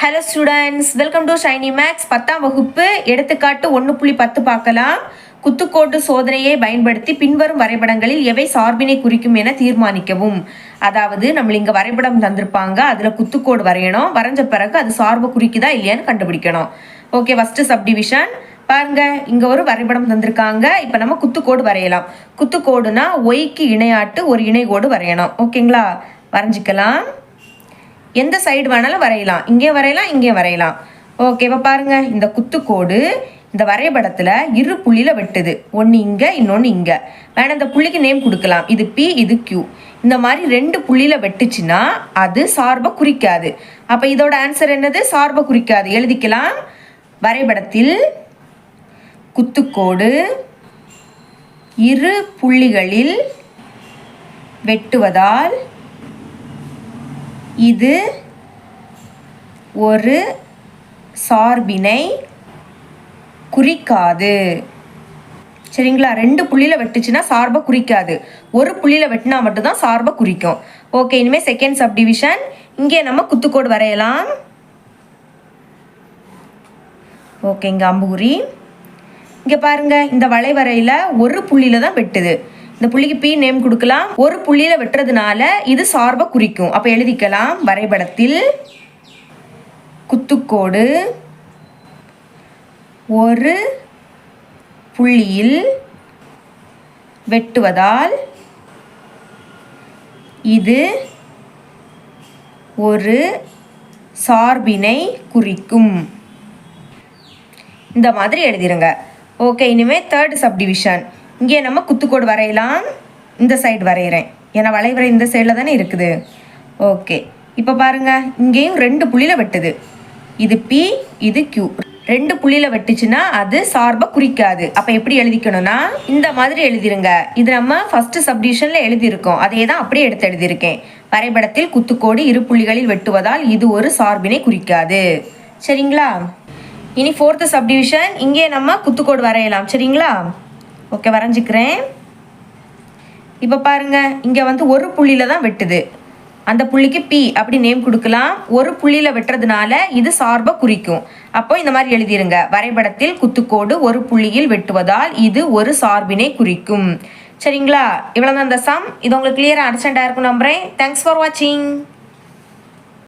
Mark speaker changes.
Speaker 1: Hello students welcome to Shiny Max பத்தாம் வகுப்பு எடுத்துக்காட்டு ஒன்று புள்ளி பத்து பார்க்கலாம். குத்துக்கோட்டு சோதனையை பயன்படுத்தி பின்வரும் வரைபடங்களில் எவை சார்பினை குறிக்கும் என தீர்மானிக்கவும். அதாவது நம்ம இங்கே வரைபடம் தந்திருப்பாங்க அதில் குத்துக்கோடு வரையணும். வரைஞ்ச பிறகு அது சார்பு குறிக்குதா இல்லையான்னு கண்டுபிடிக்கணும். ஓகே ஃபஸ்ட்டு சப்டிவிஷன் பாருங்க இங்க ஒரு வரைபடம் தந்திருக்காங்க. இப்போ நம்ம குத்துக்கோடு வரையலாம். குத்துக்கோடுனா ஒய்க்கு இணையாட்டு ஒரு இணைகோடு வரையணும். ஓகேங்களா வரைஞ்சிக்கலாம். எந்த சைடு வேணாலும் வரையலாம். இங்கே வரையலாம் இங்கே வரையலாம். ஓகேவா பாருங்கள் இந்த குத்துக்கோடு இந்த வரைபடத்தில் இரு புள்ளியில் வெட்டுது. ஒன்று இங்கே இன்னொன்று இங்கே. வேணா இந்த புள்ளிக்கு நேம் கொடுக்கலாம். இது பி இது கியூ இந்த மாதிரி ரெண்டு புள்ளியில் வெட்டுச்சுன்னா அது சார்பை குறிக்காது. அப்போ இதோட ஆன்சர் என்னது? சார்பை குறிக்காது. எழுதிக்கலாம். வரைபடத்தில் குத்துக்கோடு இரு புள்ளிகளில் வெட்டுவதால் இது ஒரு சார்பினை குறிக்காது. சரிங்களா? ரெண்டு புள்ளியில் வெட்டுச்சுன்னா சார்பை குறிக்காது. ஒரு புள்ளியில் வெட்டினா மட்டும்தான் சார்பை குறிக்கும். ஓகே இனிமேல் செகண்ட் சப்டிவிஷன் இங்கே நம்ம குத்துக்கோடு வரையலாம். ஓகே இங்கே அம்புகுறி. இங்கே பாருங்கள் இந்த வளைவரையில் ஒரு புள்ளியில தான் வெட்டுது. இந்த புள்ளிக்கு பி நேம் கொடுக்கலாம். ஒரு புள்ளியில வெட்டுறதுனால இது சார்பை குறிக்கும். அப்போ எழுதிக்கலாம். வரைபடத்தில் குத்துக்கோடு ஒரு புள்ளியில் வெட்டுவதால் இது ஒரு சார்பினை குறிக்கும். இந்த மாதிரி எழுதிருங்க. ஓகே இனிமேல் தேர்ட் சப்டிவிஷன் இங்கே நம்ம குத்துக்கோடு வரையலாம். இந்த சைடு வரைகிறேன் ஏன்னா வளைவரை இந்த சைடில் தானே இருக்குது. ஓகே இப்போ பாருங்க இங்கேயும் ரெண்டு புள்ளியில் வெட்டுது. இது பி இது கியூ ரெண்டு புள்ளியில் வெட்டுச்சுன்னா அது சார்பை குறிக்காது. அப்போ எப்படி எழுதிக்கணும்னா இந்த மாதிரி எழுதிருங்க. இது நம்ம ஃபஸ்ட்டு சப்டிவிஷனில் எழுதியிருக்கோம். அதே தான் அப்படியே எடுத்து எழுதியிருக்கேன். வரைபடத்தில் குத்துக்கோடு இரு புள்ளிகளில் வெட்டுவதால் இது ஒரு சார்பினை குறிக்காது. சரிங்களா? இனி ஃபோர்த்து சப்டிவிஷன் இங்கே நம்ம குத்துக்கோடு வரையலாம். சரிங்களா? ஓகே வரைஞ்சிக்கிறேன். இப்போ பாருங்கள் இங்கே வந்து ஒரு புள்ளியில் தான் வெட்டுது. அந்த புள்ளிக்கு பி அப்படி நேம் கொடுக்கலாம். ஒரு புள்ளியில் வெட்டுறதுனால இது சார்பை குறிக்கும். அப்போ இந்த மாதிரி எழுதிருங்க. வரைபடத்தில் குத்துக்கோடு ஒரு புள்ளியில் வெட்டுவதால் இது ஒரு சார்பினை குறிக்கும். சரிங்களா? இவ்வளோ தான் இந்த சம் இது உங்களுக்கு கிளியராக அண்டர்ஸ்டாண்டாக இருக்கும் நம்புகிறேன் தேங்க்ஸ் ஃபார் வாட்சிங்